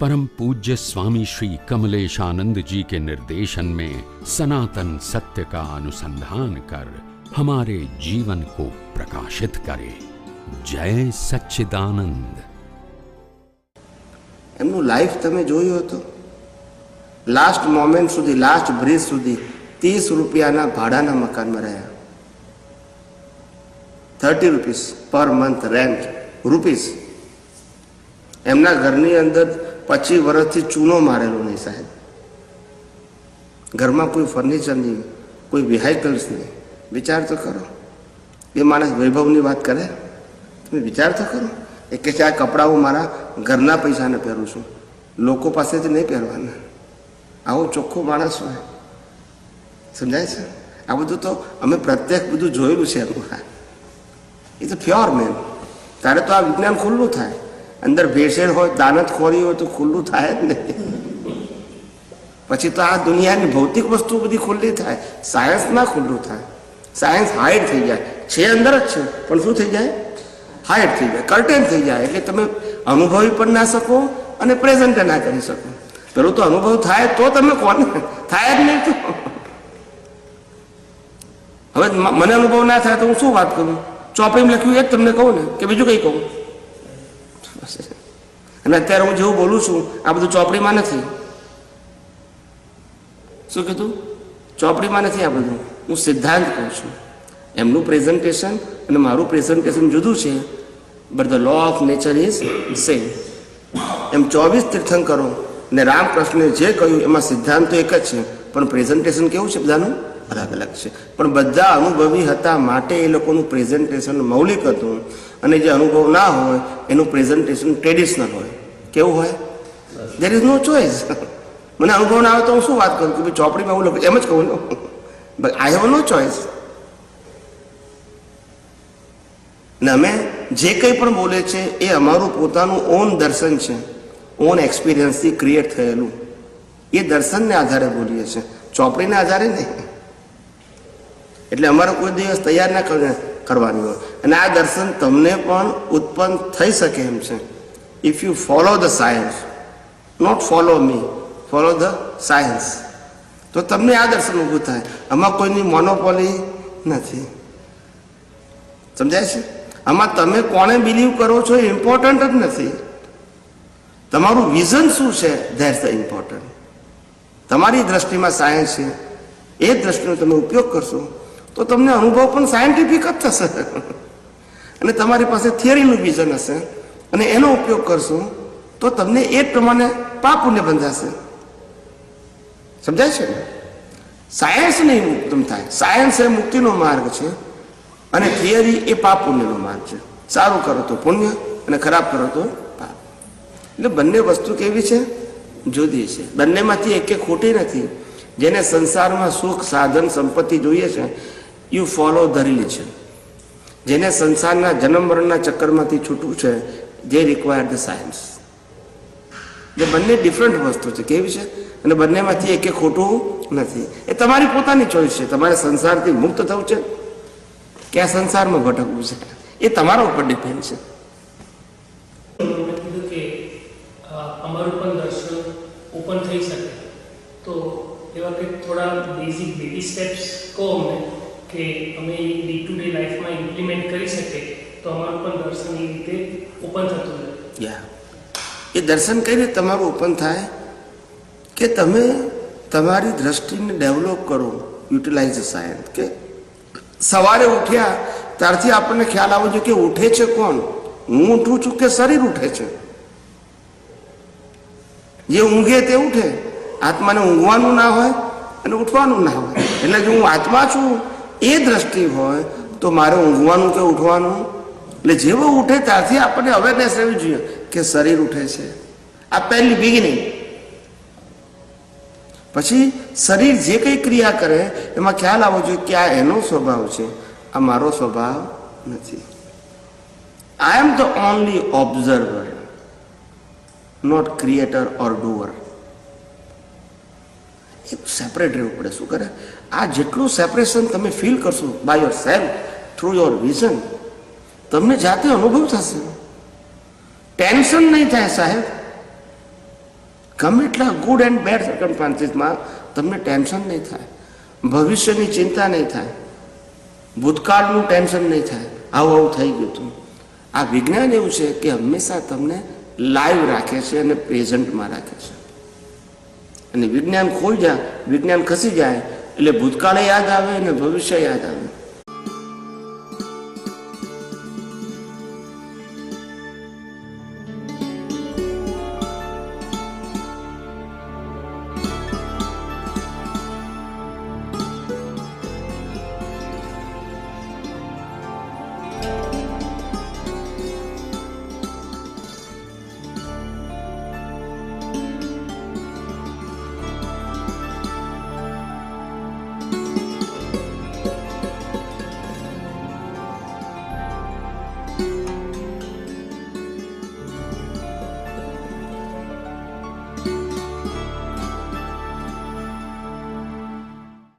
परम पूज्य स्वामी श्री कमलेशानंद जी के निर्देशन में सनातन सत्य का अनुसंधान कर हमारे जीवन को प्रकाशित करे जय सच्चिदानंद એમનું લાઈફ તમે જોયું હતું લાસ્ટ મોમેન્ટ સુધી લાસ્ટ બ્રિજ સુધી ત્રીસ રૂપિયાના ભાડાના મકાનમાં રહ્યા thirty rupees per month rent rupees એમના ઘરની અંદર પચીસ વર્ષથી ચૂનો મારેલો નહીં સાહેબ. ઘરમાં કોઈ ફર્નિચર નહીં, કોઈ વ્હીકલ્સ નહીં. વિચાર તો કરો. એ માણસ વૈભવની વાત કરે? તમે વિચાર તો કરો. એ કે છે, આ કપડાં હું મારા ઘરના પૈસાને પહેરું છું. લોકો પાસેથી નહીં પહેરવાના. આવો ચોખ્ખો માણસ હોય. સમજાય છે? આ બધું તો અમે પ્રત્યેક બધું જોયેલું છે એનું એ તો ફ્યોર મેન તારે તો આ વિજ્ઞાન ખુલ્લું થાય. અંદર ભેસેળ હોય, દાનત ખોરી હોય તો ખુલ્લું થાય જ નહીં પછી તો આ દુનિયાની ભૌતિક વસ્તુ બધી ખુલ્લી થાય. સાયન્સ ના ખુલ્લું થાય. સાયન્સ હાઈડ થઈ જાય. છે અંદર જ છે, પણ શું થઈ જાય? હાઈડ થઈ જાય. કર્ટેન થઈ જાય. એટલે તમે અનુભવી પણ ના શકો અને પ્રેઝન્ટ ના કરી શકો. પેલું તો અનુભવ થાય તો તમે કોને થાય જ નહીં તો. હવે મને અનુભવ ના થાય તો હું શું વાત કરું? ચોપડીમાં લખ્યું એ જ તમને કહું ને, કે બીજું કંઈ કહું? અને અત્યારે હું જેવું બોલું છું, આ બધું ચોપડીમાં નથી. શું કીધું? ચોપડીમાં નથી આ બધું. હું સિદ્ધાંત કહું છું. એમનું પ્રેઝન્ટેશન અને મારું પ્રેઝન્ટેશન જુદું છે but the law of nature is same એમ ચોવીસ તીર્થંકરો ને રામકૃષ્ણે જે કહ્યું, એમાં સિદ્ધાંત તો એક જ છે, પણ પ્રેઝન્ટેશન કેવું છે બધાનું? અલગ અલગ છે. પણ બધા અનુભવી હતા માટે એ લોકોનું પ્રેઝન્ટેશન મૌલિક હતું અને જે અનુભવ ના હોય, એનું પ્રેઝન્ટેશન ટ્રેડિશનલ હોય. કેવું હોય? દેર ઇઝ નો ચોઇસ મને અનુભવ ના આવે તો હું શું વાત કરું કે ચોપડીમાં એવું લખું? એમ જ કહું but I have no choice ને અમે જે કંઈ પણ બોલે છે, એ અમારું પોતાનું ઓન દર્શન છે. ઓન એક્સપિરિયન્સથી ક્રિએટ થયેલું. એ દર્શનને આધારે બોલીએ છીએ. ચોપડીને આધારે નહીં. એટલે અમારે કોઈ દિવસ તૈયાર ના કર- કરવાની હોય. અને આ દર્શન તમને પણ ઉત્પન્ન થઈ શકે એમ છે. If you follow the science not follow me follow the science તો તમને આ દર્શન ઊભું થાય. આમાં કોઈની મોનોપોલી નથી. સમજાય છે? આમાં તમે કોને બિલીવ કરો છો એ ઇમ્પોર્ટન્ટ જ નથી. તમારું વિઝન શું છે? ધેટ ધ ઇમ્પોર્ટન્ટ તમારી દ્રષ્ટિમાં સાયન્સ છે. એ દ્રષ્ટિનો તમે ઉપયોગ કરશો. તો તમને અનુભવ પણ સાયન્ટિફિક જ થશે. અને તમારી પાસે થિયરીનું વિઝન હશે. અને એનો ઉપયોગ કરશો, તો તમને એ જ પ્રમાણે પાપ પુણ્ય બંધાશે. સમજાય છે ને? સાયન્સ નહીં મુક્તમ થાય. સાયન્સ એ મુક્તિનો માર્ગ છે. અને થિયરી એ પાપ માર્ગ છે. સારું કરો તો પુણ્ય અને ખરાબ કરો તો પાપ. એટલે બંને વસ્તુ કેવી છે? જુદી છે. બંનેમાંથી એક ખોટી નથી. જેને સંસારમાં સુખ, સાધન, સંપત્તિ જોઈએ છે યુ ફોલો ધ રિલિજન જેને સંસારના જન્મ મરણના ચક્કરમાંથી છૂટવું છે, જે રિક્વાયર ધ સાયન્સ જે બંને ડિફરન્ટ વસ્તુ છે. કેવી છે? અને બંનેમાંથી એક ખોટું નથી. એ તમારી પોતાની ચોઈસ છે. તમારે સંસારથી મુક્ત થવું છે? કે આ સંસારમાં ભટકવું છે? એ તમારા ઉપર ડિપેન્ડ છે. અમારું ઓપન થઈ શકે. તો એવા કંઈક થોડા બેઝિક બેબી સ્ટેપ્સ કહો અમને. કે અમે ડે ટુ ડે લાઈફમાં ઇમ્પ્લિમેન્ટ કરી શકીએ તો અમારું પણ દર્શન એ રીતે ઓપન થતું રહે. એ દર્શન કઈ રીતે તમારું ઓપન થાય કે તમે તમારી દ્રષ્ટિને ડેવલપ કરો યુટિલાઇઝ સાયન્સ કે સવારે ઉઠ્યા, ત્યારથી આપણને ખ્યાલ આવવો જોઈએ કે ઉઠે છે કોણ? હું ઉઠું છું કે શરીર ઉઠે છે? જે ઊંઘે તે ઉઠે. આત્માને ઊંઘવાનું ના હોય અને ઉઠવાનું ના હોય. એટલે જો હું આત્મા છું એ દ્રષ્ટિ હોય તો મારે ઊંઘવાનું કે ઉઠવાનું? એટલે જેવો ઉઠે ત્યારથી આપણને અવેરનેસ રહેવી જોઈએ કે શરીર ઉઠે છે. આ પહેલી બિગિનિંગ પછી શરીર જે કંઈ ક્રિયા કરે, એમાં ખ્યાલ આવવો જોઈએ કે આ એનો સ્વભાવ છે, આ મારો સ્વભાવ નથી. I am the only observer not creator or doer એક સેપરેટ રહેવું પડે? શું કરે? આ જેટલું સેપરેશન તમે ફીલ કરશો by yourself through your vision તમને જાતે અનુભવ થશે. ટેન્શન નહીં થાય સાહેબ. ગમે એટલા ગુડ એન્ડ બેડ સર્કમસ્ટાન્સીસમાં તમને ટેન્શન નહીં થાય. ભવિષ્યની ચિંતા નહીં થાય. ભૂતકાળનું ટેન્શન નહીં થાય. આવું આવું થઈ ગયું હતું. આ વિજ્ઞાન એવું છે કે હંમેશા તમને લાઈવ રાખે છે અને પ્રેઝન્ટમાં રાખે છે. અને વિજ્ઞાન ખોઈ જાય, વિજ્ઞાન ખસી જાય, એટલે ભૂતકાળે યાદ આવે અને ભવિષ્ય યાદ આવે.